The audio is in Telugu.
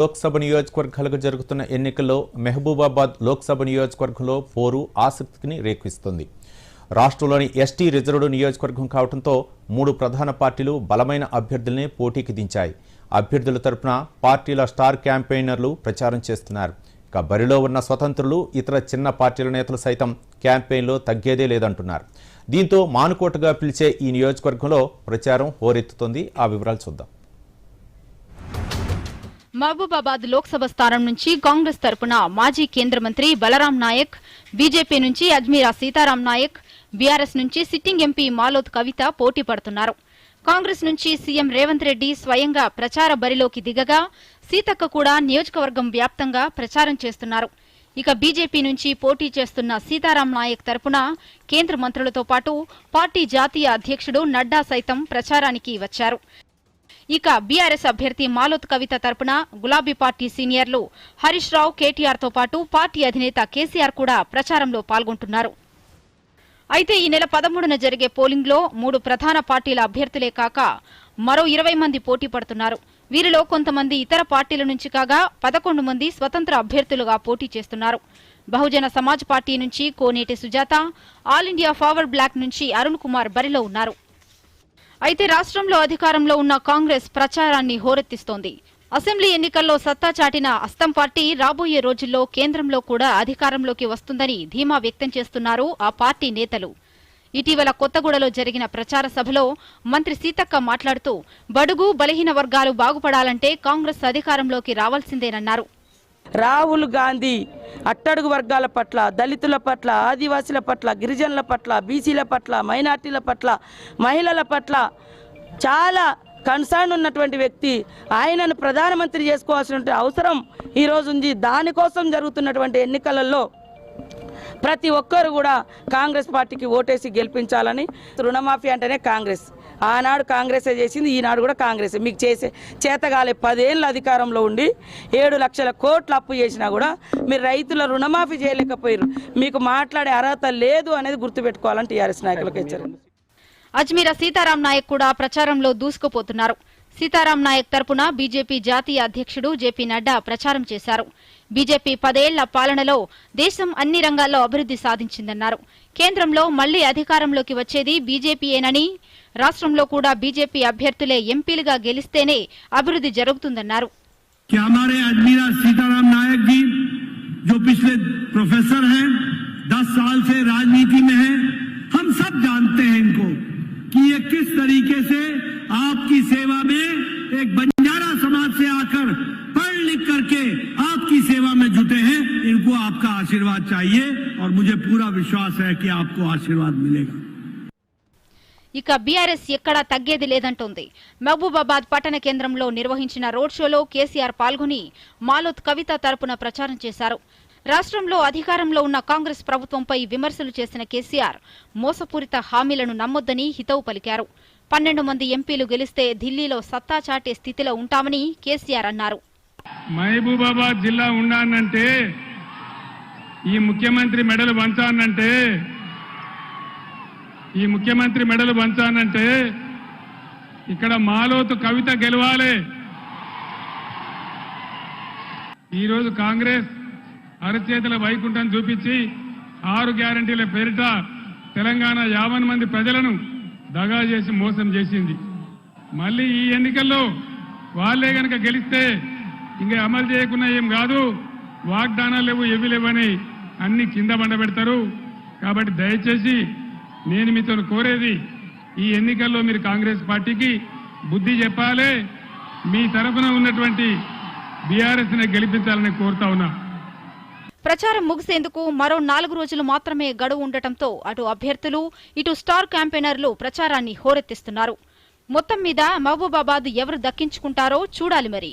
లోక్సభ నియోజకవర్గాలకు జరుగుతున్న ఎన్నికల్లో మెహబూబాబాద్ లోక్సభ నియోజకవర్గంలో పోరు ఆసక్తిని రేకిస్తుంది రాష్ట్రంలోని ఎస్టీ రిజర్వ్డ్ నియోజకవర్గం కావడంతో మూడు ప్రధాన పార్టీలు బలమైన అభ్యర్థుల్ని పోటీకి దించాయి. అభ్యర్థుల తరపున పార్టీల స్టార్ క్యాంపెయినర్లు ప్రచారం చేస్తున్నారు. ఇక బరిలో ఉన్న స్వతంత్రులు ఇతర చిన్న పార్టీల నేతలు సైతం క్యాంపెయిన్లో తగ్గేదే లేదంటున్నారు. దీంతో మానుకోటగా పిలిచే ఈ నియోజకవర్గంలో ప్రచారం హోరెత్తుతోంది. ఆ వివరాలు చూద్దాం. మహబూబాబాద్ లోక్సభ స్థానం నుంచి కాంగ్రెస్ తరపున మాజీ కేంద్ర మంత్రి బలరాం నాయక్ బీజేపీ నుంచి అజ్మీరా సీతారాం నాయక్ బీఆర్ఎస్ నుంచి సిట్టింగ్ ఎంపీ మాలోత్ కవిత పోటీ పడుతున్నారు. కాంగ్రెస్ నుంచి సీఎం రేవంత్ రెడ్డి స్వయంగా ప్రచార బరిలోకి దిగగా సీతక్క కూడా నియోజకవర్గం వ్యాప్తంగా ప్రచారం చేస్తున్నారు. ఇక బీజేపీ నుంచి పోటీ చేస్తున్న సీతారాం నాయక్ తరపున కేంద్ర మంత్రులతో పాటు పార్టీ జాతీయ అధ్యక్షుడు నడ్డా సైతం ప్రచారానికి వచ్చారు. ఇక బీఆర్ఎస్ అభ్యర్థి మాలోత్ కవిత తరపున గులాబీ పార్టీ సీనియర్లు హరీష్ రావు కేటీఆర్తో పాటు పార్టీ అధినేత కేసీఆర్ కూడా ప్రచారంలో పాల్గొంటున్నారు. అయితే ఈ నెల పదమూడున జరిగే పోలింగ్లో మూడు ప్రధాన పార్టీల అభ్యర్థులే కాక మరో ఇరవై మంది పోటీ పడుతున్నారు. వీరిలో కొంతమంది ఇతర పార్టీల నుంచి కాగా పదకొండు మంది స్వతంత్ర అభ్యర్థులుగా పోటీ చేస్తున్నారు. బహుజన సమాజ్ పార్టీ నుంచి Koneti Sujatha All India Forward Bloc నుంచి అరుణ్ కుమార్ బరిలో ఉన్నారు. అయితే రాష్ట్రంలో అధికారంలో ఉన్న కాంగ్రెస్ ప్రచారాన్ని హోరెత్తిస్తోంది. అసెంబ్లీ ఎన్నికల్లో సత్తా చాటిన అస్తం పార్టీ రాబోయే రోజుల్లో కేంద్రంలో కూడా అధికారంలోకి వస్తుందని ధీమా వ్యక్తం చేస్తున్నారు ఆ పార్టీ నేతలు. ఇటీవల కొత్తగూడలో జరిగిన ప్రచార సభలో మంత్రి సీతక్క మాట్లాడుతూ బడుగు బలహీన వర్గాలు బాగుపడాలంటే కాంగ్రెస్ అధికారంలోకి రావాల్సిందేనన్నారు. రాహుల్ గాంధీ అట్టడుగు వర్గాల పట్ల దళితుల పట్ల ఆదివాసీల పట్ల గిరిజనుల పట్ల బీసీల పట్ల మైనార్టీల పట్ల మహిళల పట్ల చాలా కన్సర్న్ ఉన్నటువంటి వ్యక్తి. ఆయనను ప్రధానమంత్రి చేసుకోవాల్సిన అవసరం ఈరోజు ఉంది. దానికోసం జరుగుతున్నటువంటి ఎన్నికలలో ప్రతి ఒక్కరు కూడా కాంగ్రెస్ పార్టీకి ఓటేసి గెలిపించాలని రుణమాఫీ అంటేనే కాంగ్రెస్. ఆనాడు కాంగ్రెసే చేసింది ఈనాడు కూడా కాంగ్రెస్. మీకు చేసే చేతగాలే పదేళ్ళ అధికారంలో ఉండి ఏడు లక్షల కోట్లు అప్పు చేసినా కూడా మీరు రైతుల రుణమాఫీ చేయలేకపోయారు మీకు మాట్లాడే అర్హత లేదు అనేది గుర్తుపెట్టుకోవాలని టీఆర్ఎస్ నాయకులకు ఇచ్చారు అజ్మీరా సీతారాం నాయక్ కూడా ప్రచారంలో దూసుకుపోతున్నారు. సీతారాం నాయక్ తరపున బీజేపీ జాతీయ అధ్యక్షుడు జేపీ నడ్డా ప్రచారం చేశారు. బీజేపీ పదేళ్ల పాలనలో దేశం అన్ని రంగాల్లో అభివృద్ధి సాధించిందన్నారు కేంద్రంలో మళ్లీ అధికారంలోకి వచ్చేది బీజేపీయేనని రాష్ట్రంలో కూడా బీజేపీ అభ్యర్థులే ఎంపీలుగా గెలిస్తేనే అభివృద్ధి జరుగుతుందన్నారు कि हमारे अजमीरा सीताराम नायक जी जो पिछले प्रोफेसर हैं दस साल से राजनीति में हैं हम सब जानते हैं इनको कि ये किस तरीके से आपकी सेवा में एक बंजारा समाज से आकर पढ़ लिख करके आपकी सेवा में जुटे हैं इनको आपका आशीर्वाद चाहिए और मुझे पूरा विश्वास है कि आपको आशीर्वाद मिलेगा ఇక బీఆర్ఎస్ ఎక్కడా తగ్గేది లేదంటోంది మహబూబాబాద్ పట్టణ కేంద్రంలో నిర్వహించిన రోడ్ షోలో కేసీఆర్ పాల్గొని మాలోత్ కవిత తరపున ప్రచారం చేశారు రాష్ట్రంలో అధికారంలో ఉన్న కాంగ్రెస్ ప్రభుత్వంపై విమర్శలు చేసిన కేసీఆర్ మోసపూరిత హామీలను నమ్మొద్దని హితవు పలికారు పన్నెండు మంది ఎంపీలు గెలిస్తే ఢిల్లీలో సత్తా చాటే స్థితిలో ఉంటామని కేసీఆర్ అన్నారు మహబూబాబాద్ జిల్లా ఉండానంటే ఈ ముఖ్యమంత్రి మెడలు వంచానంటే ఈ ముఖ్యమంత్రి మెడలు వంచానంటే ఇక్కడ మాలోతు కవిత గెలవాలి. ఈరోజు కాంగ్రెస్ అరచేతుల వైకుంఠం చూపించి ఆరు గ్యారంటీల పేరిట తెలంగాణ యావన్ మంది ప్రజలను దగా చేసి మోసం చేసింది. మళ్ళీ ఈ ఎన్నికల్లో వాళ్ళే గనక గెలిస్తే ఇంకా అమలు చేయకుండా ఏం కాదు. వాగ్దానాలు లేవు ఏవి లేవని అన్ని కింద బండబెడతారు కాబట్టి దయచేసి నేను మీతో కోరేది ఈ ఎన్నికల్లో మీరు కాంగ్రెస్ పార్టీకి బుద్ధి చెప్పాలి. మీ తరఫున ఉన్నటువంటి బీఆర్ఎస్ని గెలిపించాలని కోరుతా ఉన్నా. ప్రచారం ముగిసేందుకు మరో నాలుగు రోజులు మాత్రమే గడువు ఉండటంతో అటు అభ్యర్థులు ఇటు స్టార్ క్యాంపెయినర్లు ప్రచారాన్ని హోరెత్తిస్తున్నారు. మొత్తం మీద మహబూబాబాద్ ఎవరు దక్కించుకుంటారో చూడాలి మరి.